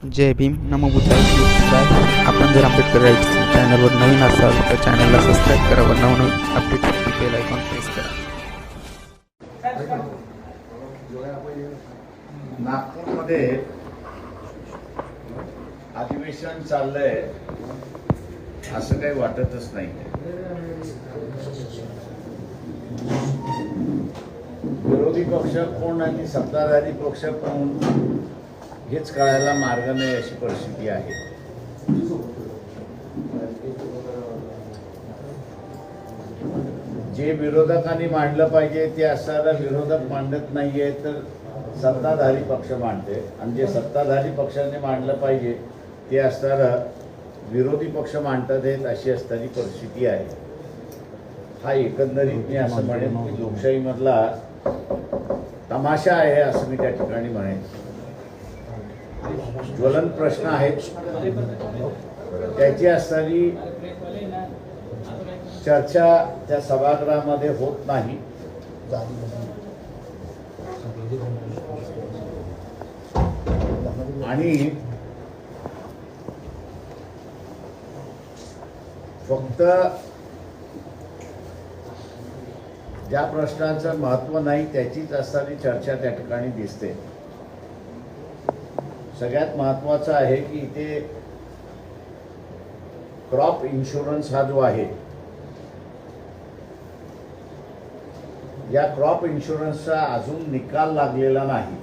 जय भीम नमो बुद्धाय आपण जर आंबेडकर राईट्स चॅनलवर नवीन असाल तर चॅनलला सबस्क्राईब करा व नवनवीन अपडेटसाठी बेल आयकॉन प्रेस करा. नागपूरमध्ये अधिवेशन चाललंय. असं काही वाटतच नाही. विरोधी पक्ष कोण आणि सत्ताधारी पक्ष कोण? हेच कळायला मार्ग नाही अशी परिस्थिती आहे. जे विरोधकांनी मांडलं पाहिजे ते असणारा विरोधक मांडत नाहीये तर सत्ताधारी पक्ष मांडते. आणि जे सत्ताधारी पक्षाने मांडलं पाहिजे ते असताना विरोधी पक्ष मांडतात आहेत अशी असणारी परिस्थिती आहे. हा एकंदरीत मी असं म्हणेन की लोकशाहीमधला तमाशा आहे असं मी त्या ठिकाणी म्हणेन. ज्वलन प्रश्न आहेत. त्याची असताना चर्चा त्या सभागृहामध्ये होत नाही. आणि फक्त ज्या प्रश्नांचं महत्त्व नाही त्याचीच असताना चर्चा त्या ठिकाणी दिसते. सगळ्यात महत्वाचं आहे की इथे क्रॉप इन्शुरन्स हा जो आहे या क्रॉप इन्शुरन्सचा अजून निकाल लागलेला नाही.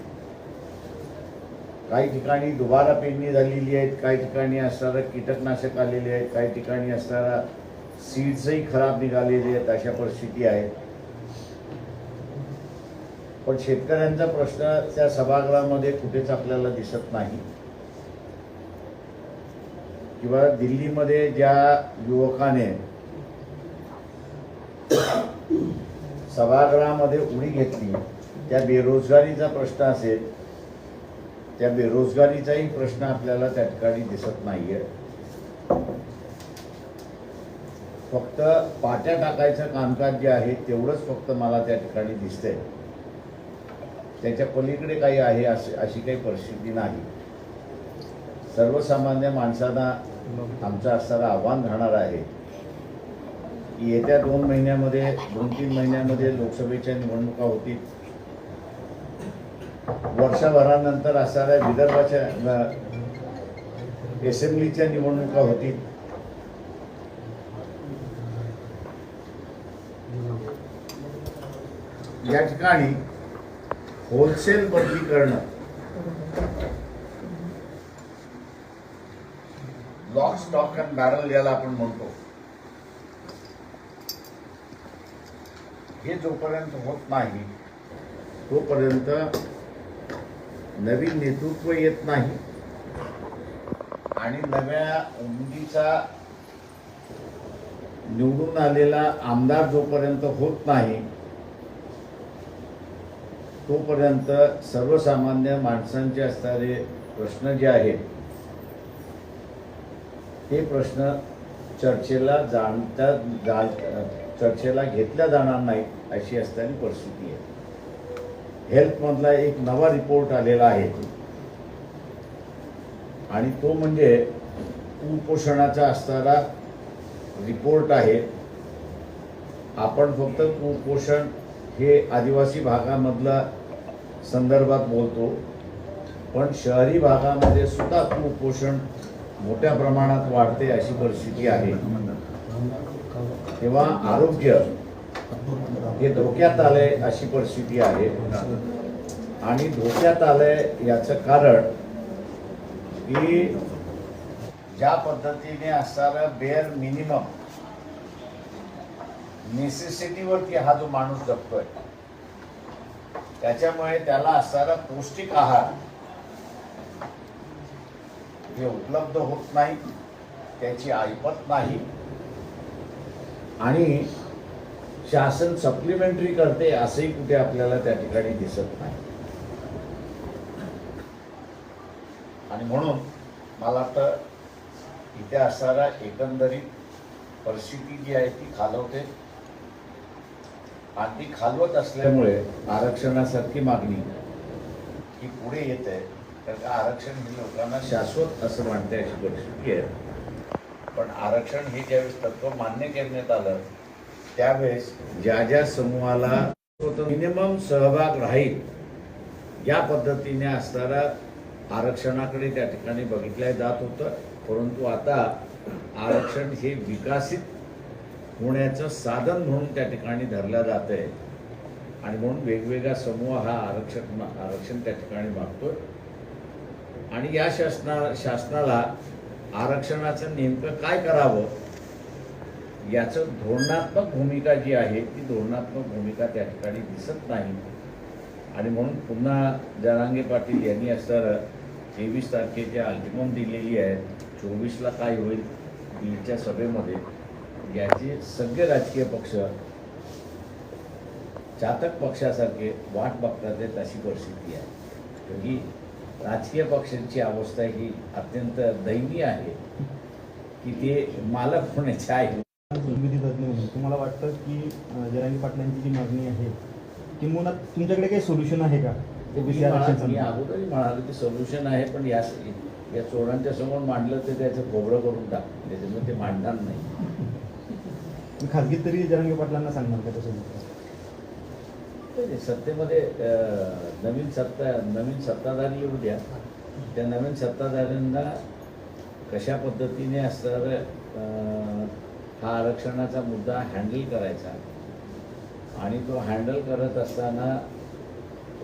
काही ठिकाणी दुबारा पेरणी झालेली आहेत काही ठिकाणी असणारं कीटकनाशक आलेले आहेत काही ठिकाणी असणारा सीड्सही खराब निघालेले आहेत अशा परिस्थिती आहेत. पण शेतकऱ्यांचा प्रश्न त्या सभागृहामध्ये कुठेच आपल्याला दिसत नाही. किंवा दिल्लीमध्ये ज्या युवकाने सभागृहामध्ये उडी घेतली त्या बेरोजगारीचा प्रश्न असेल त्या बेरोजगारीचाही प्रश्न आपल्याला त्या ठिकाणी दिसत नाहीये. फक्त पाट्या टाकायचं कामकाज जे आहे तेवढंच फक्त मला त्या ठिकाणी दिसतंय. त्याच्या पलीकडे काही आहे अशी अशी काही परिस्थिती नाही. सर्वसामान्य माणसांना आमचं असणारं आव्हान राहणार आहे की येत्या दोन महिन्यामध्ये दोन तीन महिन्यामध्ये लोकसभेच्या निवडणुका होतील. वर्षभरानंतर असणाऱ्या विदर्भाच्या असेंब्लीच्या निवडणुका होतील. या ठिकाणी होलसेल बदली करणं. लॉक स्टॉक अँड बॅरल याला आपण म्हणतो. हे जोपर्यंत होत नाही तोपर्यंत नवीन नेतृत्व येत नाही आणि नव्या उमदीचा निवडून आलेला आमदार जोपर्यंत होत नाही तोपर्यंत सर्वसामान्य माणसांचे असणारे प्रश्न जे आहेत ते प्रश्न चर्चेला जाणता जा चर्चेला घेतल्या जाणार नाहीत अशी असणारी परिस्थिती आहे. हेल्थमधला एक नवा रिपोर्ट आलेला आहे. आणि तो म्हणजे कुपोषणाचा असणारा रिपोर्ट आहे. आपण फक्त कुपोषण हे आदिवासी भागामधला संदर्भात बोलतो. पण शहरी भागामध्ये सुद्धा कुपोषण मोठ्या प्रमाणात वाढते अशी परिस्थिती आहे. तेव्हा आरोग्य हे धोक्यात आलंय अशी परिस्थिती आहे. आणि धोक्यात आलंय याचं कारण की ज्या पद्धतीने असणारं बेअर मिनिमम नेसेसिटीवरती हा जो माणूस जगतोय त्याच्यामुळे त्याला असणारा पौष्टिक आहार जे उपलब्ध होत नाही त्याची ऐपत नाही. आणि शासन सप्लिमेंटरी करते असंही कुठे आपल्याला त्या ठिकाणी दिसत नाही. आणि म्हणून मला तर इथे असणारा एकंदरीत परिस्थिती जी आहे ती खालवते. आणि ती खालवत असल्यामुळे आरक्षणासारखी मागणी. ही पुढे येते तर का आरक्षण हे लोकांना शाश्वत असं मानते अशी परिस्थिती आहे. पण आरक्षण हे ज्यावेळेस तत्व मान्य करण्यात आलं त्यावेळेस ज्या ज्या समूहाला मिनिमम सहभाग राहील या पद्धतीने असणारा आरक्षणाकडे त्या ठिकाणी बघितलं जात होतं. परंतु आता आरक्षण हे विकसित होण्याचं साधन म्हणून त्या ठिकाणी धरलं जात आहे आणि म्हणून वेगवेगळा समूह हा आरक्षण आरक्षण त्या ठिकाणी मागतोय. आणि या शासना शासनाला आरक्षणाचं नेमकं काय करावं याचं धोरणात्मक भूमिका जी आहे ती धोरणात्मक भूमिका त्या ठिकाणी दिसत नाही. आणि म्हणून पुन्हा जरांगे पाटील यांनी असं तेवीस तारखेची अल्टिमम दिलेली आहे. चोवीसला काय होईल बीडच्या सभेमध्ये. याचे सगळे राजकीय पक्ष चातक पक्षासारखे वाट बघतात आहेत अशी परिस्थिती आहे. ही राजकीय पक्षांची अवस्था ही अत्यंत दयनीय आहे की ते मालक होण्याचे आहे. तुम्हाला वाटतं की जरांगी पाटलांची जी मागणी आहे किंवा तुमच्याकडे काही सोल्युशन आहे का? मी? अगोदरही म्हणालो की सोल्युशन आहे पण या या चोरांच्या समोर मांडलं तर त्याचं खोबरं करून टाक. त्याच्यामुळे ते मांडणार नाही. खाजगीत तरी जरांगी पाटलांना सांगणार का तसं? सत्तेमध्ये नवीन सत्ता नवीन सत्ताधारी येऊ द्या. त्या नवीन सत्ताधाऱ्यांना कशा पद्धतीने असणार हा आरक्षणाचा मुद्दा हँडल करायचा आणि तो हँडल करत असताना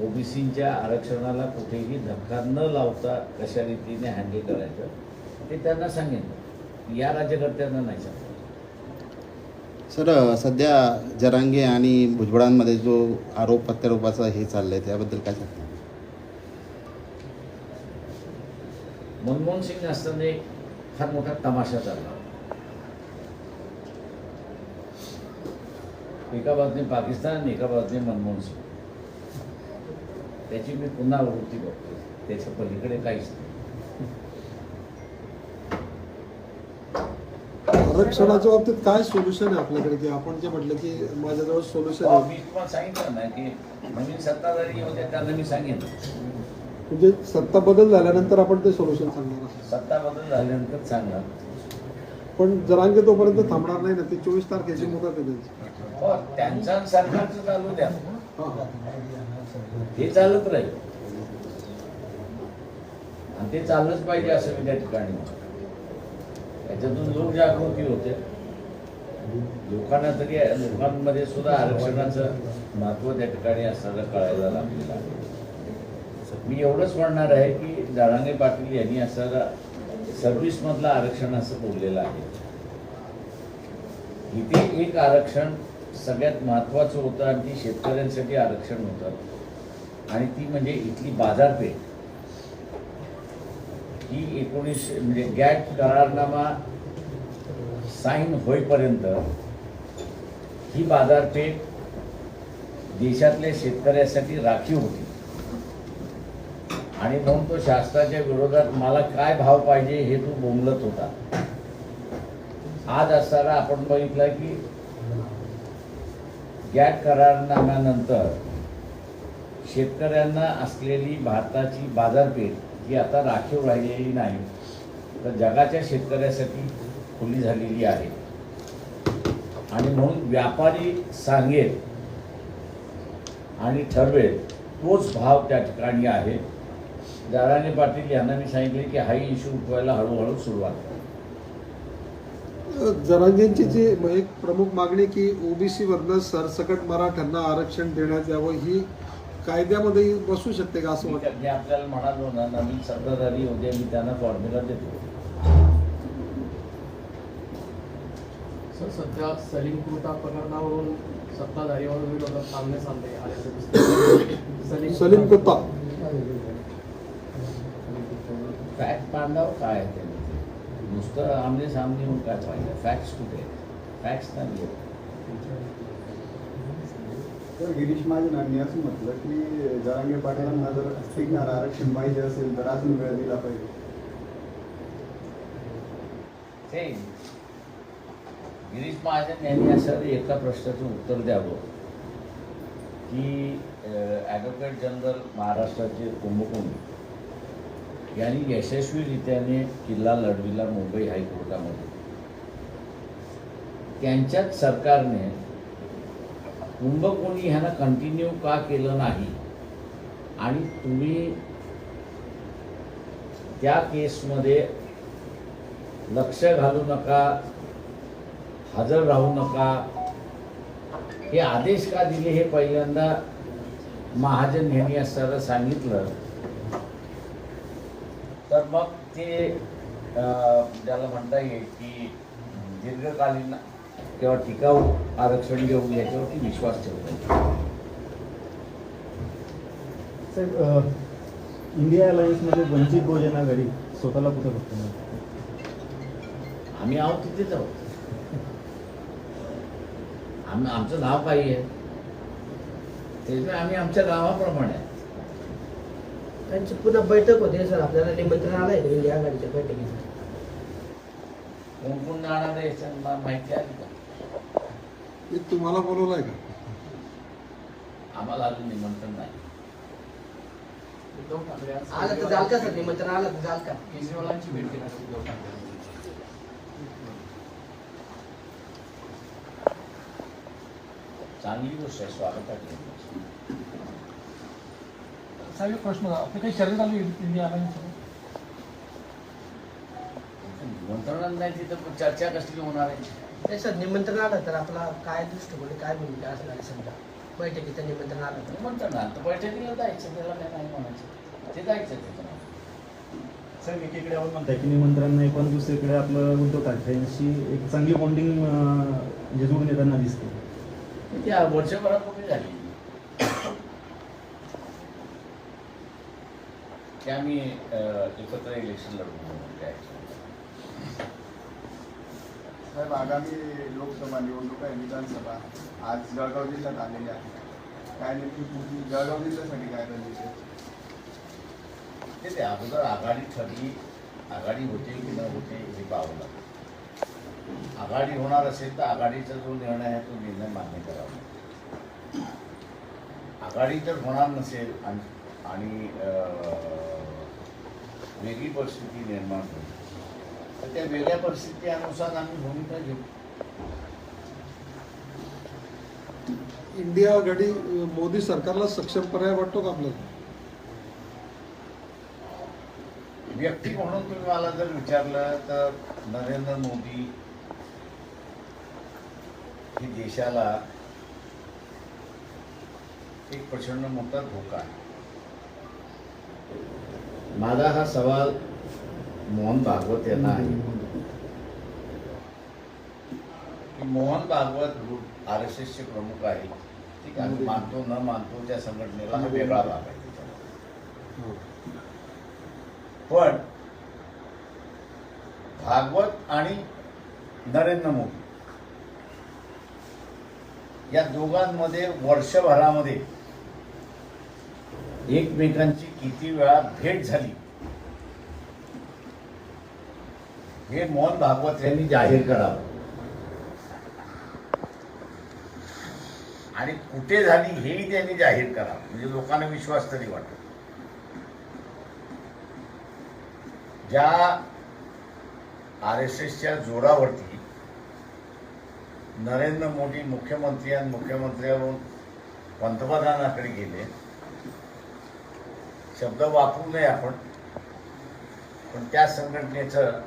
ओबीसीच्या आरक्षणाला कुठेही धक्का न लावता कशा रीतीने हँडल करायचं ते त्यांना सांगेन या राज्यकर्त्यांना नाही सांगेन सर सध्या जरांगे आणि भुजबळांमध्ये जो आरोप प्रत्यारोपाचा हे चाललंय त्याबद्दल काय सांगता मनमोहन सिंग असताना एक फार मोठा तमाशा चालला. एका बाजूने पाकिस्तान आणि एका बाजूने मनमोहन सिंग. त्याची मी पुन्हा आवृत्ती बघतो त्याच्या पलीकडे काहीच नाही. आरक्षणाच्या बाबतीत काय सोल्युशन आहे आपल्याकडे? की आपण जे म्हटलं की माझ्याजवळ सोल्युशन आहे. मी तुम्हाला सांगितलं ना की नवीन सत्ताधारी होते त्यांना मी सांगेन म्हणजे सत्ता बदल झाल्यानंतर आपण ते सोल्युशन सांगणार आहोत. सत्ता बदल झाल्यानंतर सांगणार. पण जरांगे तोपर्यंत थांबणार नाही ना? ती चोवीस तारखेची मुदत आहे त्यांची. हो त्यांचं आणि सरकारचं चालू द्या. हा, हा. हे चालत राहील. आणि ते चाललंच पाहिजे असं मी त्या ठिकाणी म्हणतो. त्याच्यातून लोकजागृती होते. लोकांना तरी लोकांमध्ये सुद्धा आरक्षणाचं महत्त्व त्या ठिकाणी असताना कळायला लागलेलं आहे. मी एवढंच म्हणणार आहे की दारांगे पाटील यांनी असा सर्व्हिसमधलं आरक्षण असं बोललेलं आहे. इथे एक आरक्षण सगळ्यात महत्त्वाचं होतं आणि ती शेतकऱ्यांसाठी आरक्षण होतं. आणि ती म्हणजे इथली बाजारपेठ. ही एकोणीसशे म्हणजे गॅट करारनामा साईन होईपर्यंत ही बाजारपेठ देशातल्या शेतकऱ्यासाठी राखीव होती. आणि म्हणून तो शासनाच्या विरोधात मला काय भाव पाहिजे हे तो बोंबलत होता. आज असताना आपण बघितलं की गॅट करारनाम्यानंतर शेतकऱ्यांना असलेली भारताची बाजारपेठ ही आता राखीव राहिलेली नाही. तर जगाच्या शेतकऱ्यासाठी खुली झालेली आहे. आणि म्हणून व्यापारी सांगेल आणि ठरवेल तोच भाव त्या ठिकाणी आहे. दाराणे पाटील यांना मी सांगितले की हाही इश्यू उठवायला हळूहळू सुरुवात जरांगेंची जी एक प्रमुख मागणी की ओबीसी वर्ण सरसकट मराठ्यांना आरक्षण देण्यात यावं ही कायद्यामध्ये बसू शकते का असं मी वाटतं? मी आपल्याला म्हणालो ना नवीन सत्ताधारी उद्या मी त्यांना फॉर्म्युला देतो. सर सध्या सलीम कृता प्रकरणावरून सत्ताधारीवर विरोधात सामने सामने आल्याचं सलीम कुत्ता फॅक्ट बांधावं काय आहे ते नुसतं आमने सामने येऊन काय पाहिजे फॅक्ट्स कुठे फॅक्ट्स नाही आहेत. तर गिरीश महाजनांनी असं म्हटलं की जरांगे पाटलांना जर टिकणार आरक्षण पाहिजे असेल तर अजून वेळ दिला पाहिजे. गिरीश महाजन यांनी असं एका प्रश्नाचं उत्तर द्यावं की ॲडव्होकेट जनरल महाराष्ट्राचे कुंभकोणी यांनी यशस्वीरित्याने किल्ला लढविला मुंबई हायकोर्टामध्ये. त्यांच्याच सरकारने कुंभकोणी ह्यांना कंटिन्यू का केलं नाही? आणि तुम्ही त्या केसमध्ये लक्ष घालू नका हजर राहू नका. हे आदेश का दिले हे पहिल्यांदा महाजन यांनी असताना सांगितलं. तर मग ते अं, ज्याला म्हणता येईल की दीर्घकालीन किंवा टिकाऊ आरक्षण घेऊन याच्यावरती विश्वास ठेवतो. साहेब इंडिया अलायन्समध्ये वंचित बहुजन आघाडी स्वतःला कुठं बघतो? आम्ही आहोत तिथेच आहोत. आम आमचं नाव काही आहे. त्याच्यामुळे आम्ही आमच्या गावाप्रमाणे आहे. त्यांची पुन्हा बैठक होते सर. आपल्याला निमंत्रण आलंय का? इंडिया आघाडीच्या बैठकीचं. कोण कोण जाणार आहे माहिती आहे का? हे तुम्हाला बोलवलं आहे का? आम्हाला अजून निमंत्रण नाही. उद्धव ठाकरे आज आलं तर जाल का सर? निमंत्रण आलं तर जाल का? केजरीवालांची भेट घेणार आहेत उद्धव ठाकरे चांगली गोष्ट आहे स्वागताची साहेब एक प्रश्न. आपली काही चालू आहे इंडिया अलायन्स निमंत्रण नाही तिथं चर्चा कसली होणार आहे? नाही सर निमंत्रण आलं तर आपला काय दृष्टिकोन काय भूमिका असणार आहे समजा? बैठकीचं निमंत्रण आलं तर निमंत्रण आलं तर बैठकीला जायचं त्याला काय नाही म्हणायचं. ते जायचं तिथं साहेब एकीकडे आपण म्हणताय की निमंत्रण नाही पण दुसरीकडे आपलं उद्धव ठाकरेंशी एक चांगली बॉन्डिंग म्हणजे जुळून येताना दिसते. ती वर्षभरापूर्वी झाली. की आम्ही एकत्र इलेक्शन लढवून म्हणून काय साहेब आगामी लोकसभा निवडणूक आहे विधानसभा आज जळगाव जिल्ह्यात आलेली आहे काय नेमकी तुमची जळगाव जिल्ह्यासाठी काय रणनीती आहे? ते अगोदर आघाडी ठरली. आघाडी होते की न होते हे पाहावं लागतं आघाडी होणार असेल तर आघाडीचा जो निर्णय आहे तो निर्णय मान्य करावा आघाडी जर होणार नसेल आणि अं, वेगळी परिस्थिती निर्माण होईल. तर त्या वेगळ्या परिस्थितीनुसार आम्ही भूमिका घेऊ. इंडिया आघाडी अं, मोदी सरकारला सक्षम पर्याय वाटतो का आपल्याला? व्यक्ती म्हणून तुम्ही मला जर विचारलं तर नरेंद्र मोदी हे देशाला एक प्रचंड मोठा धोका आहे. माझा हा सवाल मोहन भागवत यांना आहे. की मोहन भागवत आर एस एसचे प्रमुख आहे ठीक आहे? आम्ही मानतो न मानतो त्या संघटनेला हा वेगळा भाग आहे. पण भागवत आणि नरेंद्र मोदी या दोघांमध्ये वर्षभरामध्ये एकमेकांची किती वेळा भेट झाली. हे मोहन भागवत यांनी जाहीर करावं. आणि कुठे झाली हेही त्यांनी जाहीर करावं. म्हणजे लोकांना विश्वास तरी वाटतो. ज्या आर एस एसच्या जोरावरती नरेंद्र मोदी मुख्यमंत्री आणि मुख्यमंत्र्यावरून पंतप्रधानाकडे गेले शब्द वापरू नये आपण पण त्या संघटनेचं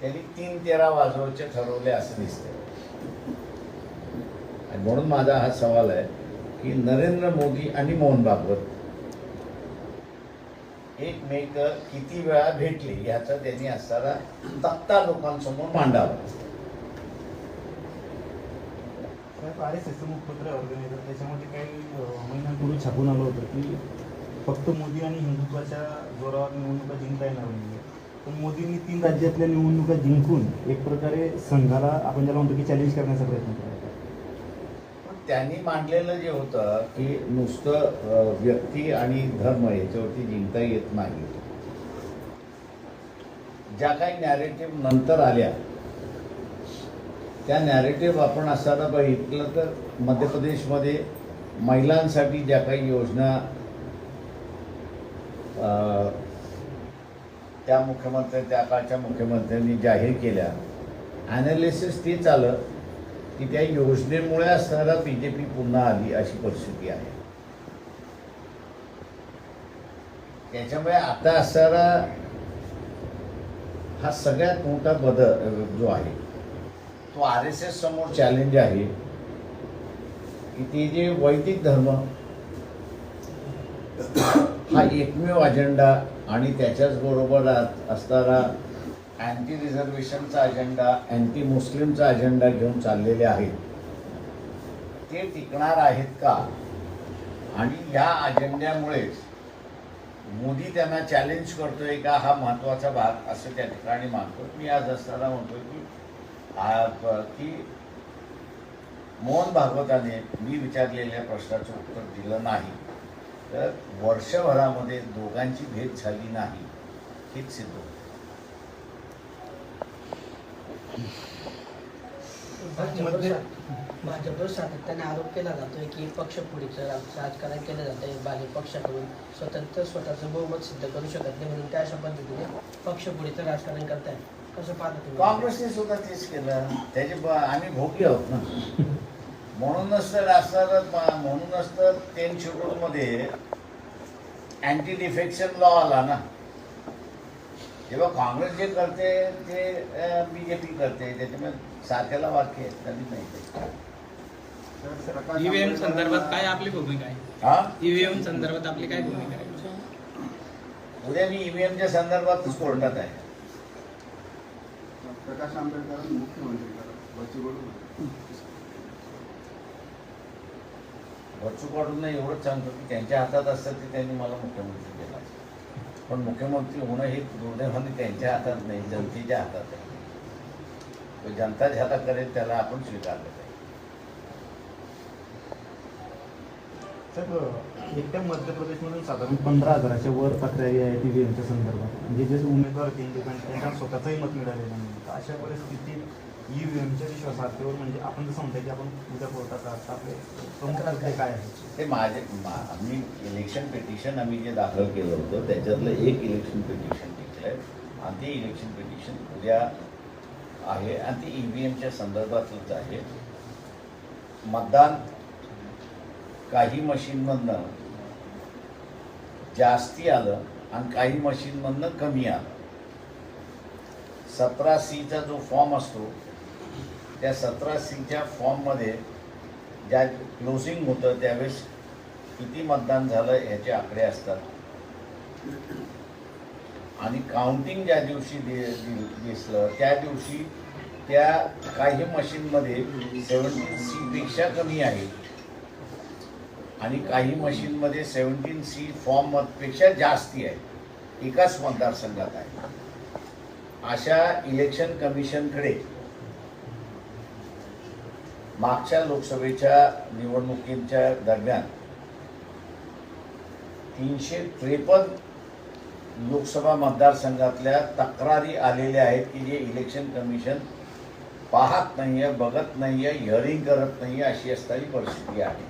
त्यांनी तीन तेरा वाजवायचे ठरवले असं दिसते आणि म्हणून माझा हा सवाल आहे की नरेंद्र मोदी आणि मोहन भागवत एकमेक किती वेळा भेटले याचा त्यांनी असणारा तक्ता लोकांसमोर मांडावा. आर एस एसचं मुखपत्र ऑर्गनायझर त्याच्यामध्ये काही महिन्यांपूर्वी छापून आलं होतं की फक्त मोदी आणि हिंदुत्वाच्या जोरावर निवडणुका जिंकता येणार नाही मोदींनी तीन राज्यातल्या निवडणुका जिंकून एक प्रकारे संघाला आपण ज्याला म्हणतो की चॅलेंज करण्याचा प्रयत्न केला. पण त्यांनी मांडलेलं जे होतं की नुसतं व्यक्ती आणि धर्म याच्यावरती जिंकता येत नाही. ज्या काही नॅरेटिव्ह नंतर आल्या त्या नॅरेटिव्ह आपण असताना बघितलं तर मध्य प्रदेशमध्ये महिलांसाठी ज्या काही योजना त्या मुख्यमंत्री त्या काळच्या मुख्यमंत्र्यांनी जाहीर केल्या. ॲनालिसिस तेच आलं की त्या योजनेमुळे असणारा बी जे पी पुन्हा आली अशी परिस्थिती आहे. त्याच्यामुळे आता असणारा हा सगळ्यात मोठा बदल जो आहे तो आर एस एस समोर चॅलेंज आहे की ते जे वैदिक धर्म हा एकमेव अजेंडा आणि त्याच्याच बरोबर आ- असणारा अँटी रिझर्वेशनचा अजेंडा अँटी मुस्लिमचा अजेंडा घेऊन चाललेले आहेत. ते टिकणार आहेत का? आणि या अजेंड्यामुळेच मोदी त्यांना चॅलेंज करतोय का? हा महत्त्वाचा भाग असं त्या ठिकाणी मानतो. मी आज असताना म्हणतो की की मोहन भागवताने मी विचारलेल्या प्रश्नाचं उत्तर दिलं नाही. तर वर्षभरामध्ये दोघांची भेट झाली नाही. हेच सिद्ध भाजपवर सातत्याने आरोप केला जातोय की पक्षपुढीचं राज- राजकारण केलं जातंय. बाले पक्षाकडून स्वतंत्र स्वतःचं बहुमत सिद्ध करू शकत नाही म्हणून त्या अशा पद्धतीने पक्षपुढीचं राजकारण करताय कसं पाहता काँग्रेसने सुद्धा तेच केलं. त्याचे आम्ही भोगी आहोत ना. म्हणूनच तर असणार म्हणूनच तर टेन शेड्यूलमध्ये अँटी डिफेक्शन लॉ आला ना. जेव्हा काँग्रेस जे करते ते बी जे पी करते त्याच्यामुळे सारख्याला वाक्य आहे नवीन नाही ईव्हीएम आंबेडकर- संदर्भात काय आपली भूमिका आहे? हा? ईव्हीएम संदर्भात आपली काय भूमिका आहे? उद्या मी ईव्हीएमच्या संदर्भातच कोर्टात आहे. प्रकाश आंबेडकर मुख्यमंत्री वरचूक बच्चू कडू एवढंच सांगतो की त्यांच्या हातात असतं ते त्यांनी मला मुख्यमंत्री केला. पण मुख्यमंत्री होणं हे दुर्दैवाने त्यांच्या हातात नाही जनतेच्या हातात आहे. तो जनता ज्याला करेल त्याला आपण स्वीकारलं पाहिजे. एकट्या मध्य प्रदेशमधून साधारण पंधरा हजाराच्या वर तक्रारी आहेत ईव्हीएमच्या संदर्भात. म्हणजे जे उमेदवार होते इंडिपेंडंट त्यांना स्वतःचंही मत मिळालेलं नाही. अशा परिस्थितीत ई व्ही एमच्या विश्वासार्हतेवर म्हणजे आपण जसं म्हणतो की आपण उद्या कोर्टात असतात आपले प्रमुख मुद्दे काय आहे ते माझे आम्ही इलेक्शन पिटिशन आम्ही जे दाखल केलं होतं त्याच्यातलं एक इलेक्शन पिटिशन टिकलं आहे. आणि ते इलेक्शन पिटिशन उद्या आहे आणि ते ई व्ही एमच्या संदर्भातलंच आहे. मतदान काही मशीनमधनं जास्ती आलं आणि काही मशीनमधनं कमी आलं. सतरा सीचा जो फॉर्म असतो त्या सतरा सीच्या फॉर्ममध्ये ज्या क्लोजिंग होतं त्यावेळेस किती मतदान झालं ह्याचे आकडे असतात. आणि काउंटिंग ज्या दिवशी दिसलं त्या दिवशी त्या काही मशीनमध्ये सेवन्टीन सीपेक्षा कमी आहे. आणि काही मशीनमध्ये सेवन्टीन सी फॉर्मपेक्षा जास्ती आहे. एकाच मतदारसंघात आहे. अशा इलेक्शन कमिशनकडे मागच्या लोकसभेच्या निवडणुकींच्या दरम्यान तीनशे त्रेपन्न लोकसभा मतदारसंघातल्या तक्रारी आलेल्या आहेत की जे इलेक्शन कमिशन पाहत नाही आहे बघत नाही आहे हिअरिंग करत नाही आहे अशी असणारी परिस्थिती आहे.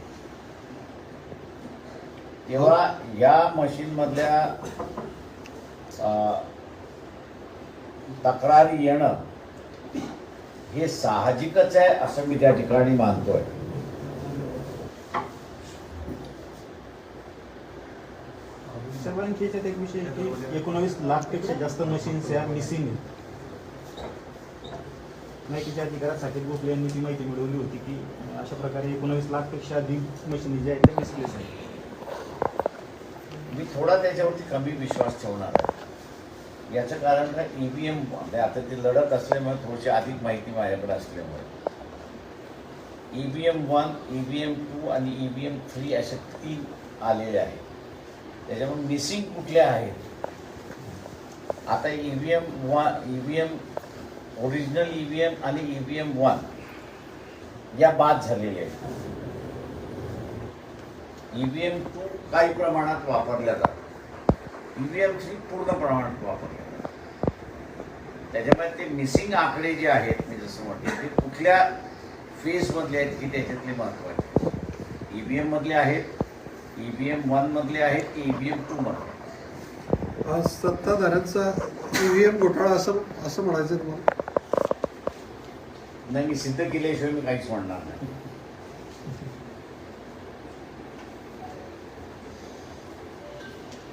तेव्हा या मशीनमधल्या तक्रारी येणं हे साहजिकच आहे असं मी त्या ठिकाणी मानतोय. सर्वांची याच्यात एक विषय की एकोणावीस लाखपेक्षा जास्त मशीन्स या मिसिंग माहितीच्या अधिकारात साकेत भोसले यांनी ती माहिती मिळवली होती की अशा प्रकारे एकोणावीस लाखपेक्षा अधिक मशीन ज्या आहेत त्या मिसप्लेस आहेत. मी थोडा त्याच्यावरती कमी विश्वास ठेवणार आहे. याचं कारण काय? ई व्ही एम आता ते लढत असल्यामुळे थोडीशी अधिक माहिती माझ्याकडे असल्यामुळे. E V M one E V M two आणि ई व्ही एम थ्री अशा तीन आलेले आहेत. त्याच्यामुळे मिसिंग कुठल्या आहेत? आता E V M one E V M original E V M आणि ई व्ही एम वन या बाद झालेल्या आहेत. ई व्ही एम टू काही प्रमाणात वापरल्या जातात. ई व्ही एम थ्री पूर्ण प्रमाणात जातात त्याच्यामुळे ते मिसिंग आकडे जे आहेत मी जसं म्हटलं ते कुठल्या फेजमधले आहेत की त्याच्यातले महत्त्वाचे ई व्ही एममधले आहेत ई व्ही एम वनमधले आहेत की ई व्ही एम टूमधले आज सत्ताधाऱ्यांचा ईव्हीएम घोटाळा असं असं म्हणायचं तुम्हाला? नाही मी सिद्ध केल्याशिवाय मी काहीच म्हणणार नाही.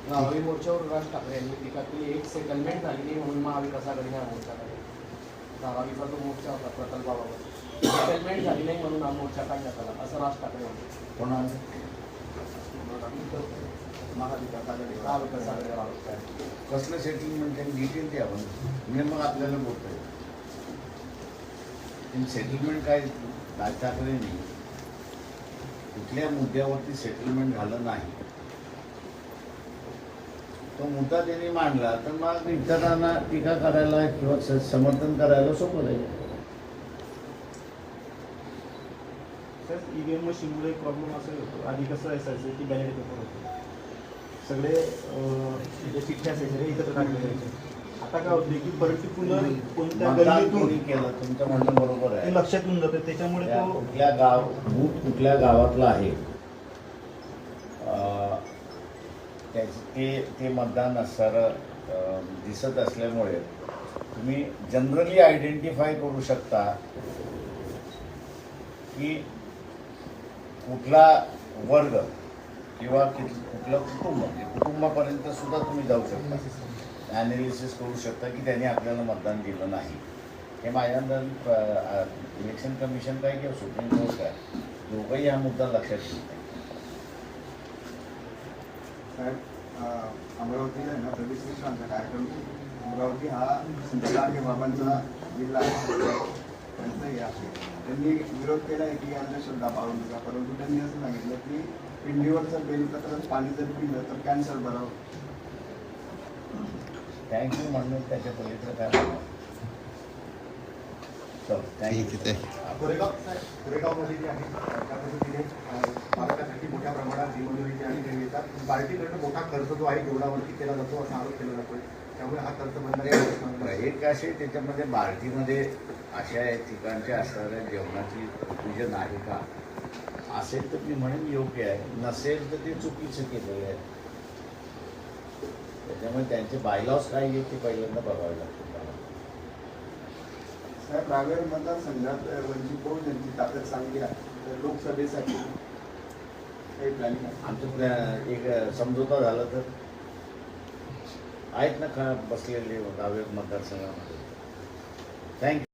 राहुरी मोर्चावर राज ठाकरे यांनी टीका केली एक सेटलमेंट झाली नाही म्हणून महाविकास आघाडी हा मोर्चा काढला धारावीचा जो मोर्चा होता प्रकल्पाबाबत सेटलमेंट झाली नाही म्हणून हा मोर्चा काढण्यात आला असं राज ठाकरे म्हणतात. कोणाला महाविकास आघाडी महाविकास आहे. कसलं सेटलमेंट त्यांनी डिटेल द्या आपण. मी मग आपल्याला बोलतोय. सेटलमेंट काय? राज ठाकरे नाही. कुठल्या मुद्द्यावरती सेटलमेंट झालं नाही. तो मुद्दा त्यांनी मांडला तर मग इतरांना टीका करायला किंवा समर्थन करायला सोपं जाईल. ईव्हीएम मशीनमुळे प्रॉब्लेम असं होतो. आधी कसं असायचं की बॅलेट पेपर होते. सगळे जे चिठ्ठ्या असायचे ते एकत्र जायचे. आता काय होते की पर्टिक्युलर कोणत्या मतदान कोणी गल्लीतून केलं तुमचं म्हणणं बरोबर आहे. लक्षात येऊन जातं. त्याच्यामुळे त्या तो कुठल्या गाव बूथ कुठल्या गावातला आहे अं, त्याच ते ते मतदान असणारं दिसत असल्यामुळे तुम्ही जनरली आयडेंटिफाय करू शकता की कुठला वर्ग किंवा कुठलं कुटुंब म्हणजे कुटुंबापर्यंत सुद्धा तुम्ही जाऊ शकता. ॲनालिसिस करू शकता की त्यांनी आपल्याला मतदान दिलं नाही. हे माझ्या अंदाज इलेक्शन कमिशन काय किंवा सुप्रीम कोर्ट काय दोघंही हा मुद्दा लक्षात घेत नाही साहेब अं, अमरावतीला आहे ना प्रदीप मिश्रांचा कार्यक्रम. अमरावती हा संत लाडके बाबांचा जिल्हा आहे त्यांचा हे आहे. त्यांनी विरोध केला आहे की अंधश्रद्धा पाळू नका परंतु त्यांनी असं सांगितलं की पिंडीवरचं बेलपत्र पाणी जर पिलं तर कॅन्सर बरं थँक्यू म्हणून त्याच्या पलीकडे काय कोरेगाव कोरेगावमध्ये जे आहे त्या पद्धतीने बालकासाठी मोठ्या प्रमाणात दिनमजुरीची आणि येतात पार्टीकडनं मोठा खर्च जो आहे जेवणावरती केला जातो असा आरोप केला जातो त्यामुळे हा खर्च बंद आहे एक असे त्याच्यामध्ये बार्टीमध्ये अशा ठिकाणच्या असणाऱ्या जेवणाची विजन आहे का? असेल तर मी म्हणेन योग्य आहे. नसेल तर ते चुकीचं केलेलं आहे. त्याच्यामुळे त्यांचे बायलॉस काय आहे ते पहिल्यांदा बघावे लागतील मला. साहेब रावेर मतदारसंघात वंचित बहुजनची ताकद चांगली आहे. तर लोकसभेसाठी काही प्लॅनिंग आमचं प्लॅन एक समझोता झाला तर आहेत ना खा बसलेले दहावे मतदारसंघामध्ये. थँक्यू